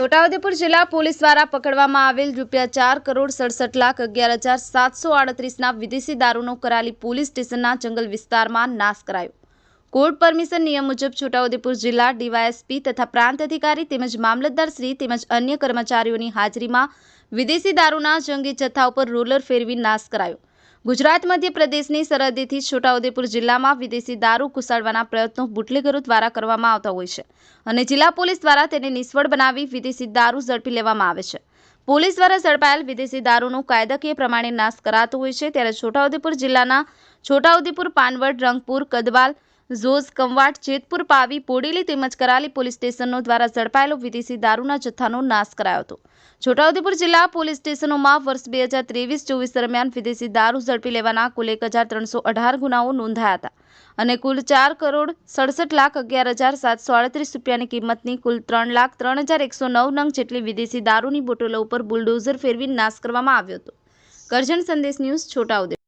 છોટાઉદેપુર જિલ્લા પોલીસ દ્વારા પકડવામાં આવેલ રૂપિયા ચાર કરોડ સડસઠ લાખ અગિયાર હજાર સાતસો આડત્રીસના વિદેશી દારૂનો કરાલી પોલીસ સ્ટેશનના જંગલ વિસ્તારમાં નાશ કરાયો. કોર્ટ પરમિશન નિયમ મુજબ છોટાઉદેપુર જિલ્લા ડીવાયએસપી તથા પ્રાંત અધિકારી તેમજ મામલતદાર શ્રી તેમજ અન્ય કર્મચારીઓની હાજરીમાં વિદેશી દારૂના જંગી જથ્થા ઉપર રોલર ફેરવી નાશ કરાયો. ગુજરાત મધ્ય પ્રદેશની સરહદેથી છોટાઉદેપુર જિલ્લામાં વિદેશી દારૂ ઘુસાડવાના પ્રયત્નો બુટલેગરો દ્વારા કરવામાં આવતા હોય છે અને જિલ્લા પોલીસ દ્વારા તેને નિષ્ફળ બનાવી વિદેશી દારૂ ઝડપી લેવામાં આવે છે. પોલીસ દ્વારા ઝડપાયેલ વિદેશી દારૂનો કાયદાકીય પ્રમાણે નાશ કરાતો હોય છે. ત્યારે છોટાઉદેપુર જિલ્લાના છોટાઉદેપુર, પાનવડ, રંગપુર, કદવાલ ઝોઝ કંવાટ, જેતપુર, પાવી બોડેલી તેમજ કરાલી પોલીસ સ્ટેશનો દ્વારા ઝડપાયેલો વિદેશી દારૂના જથ્થાનો નાશ કરાયો હતો. છોટાઉદેપુર જિલ્લા પોલીસ સ્ટેશનોમાં વર્ષ બે હજાર ત્રેવીસ ચોવીસ દરમિયાન વિદેશી દારૂ ઝડપી લેવાના કુલ એક હજાર ત્રણસો અઢાર ગુનાઓ નોંધાયા હતા અને કુલ ચાર કરોડ સડસઠ લાખ અગિયાર હજાર સાતસો આડત્રીસ રૂપિયાની કિંમતની કુલ ત્રણ લાખ ત્રણ હજાર એકસો નવ નંગ જેટલી વિદેશી દારૂની બોટલો ઉપર બુલડોઝર ફેરવી નાશ કરવામાં આવ્યો હતો. કરજણ સંદેશ ન્યૂઝ છોટાઉદેપુર.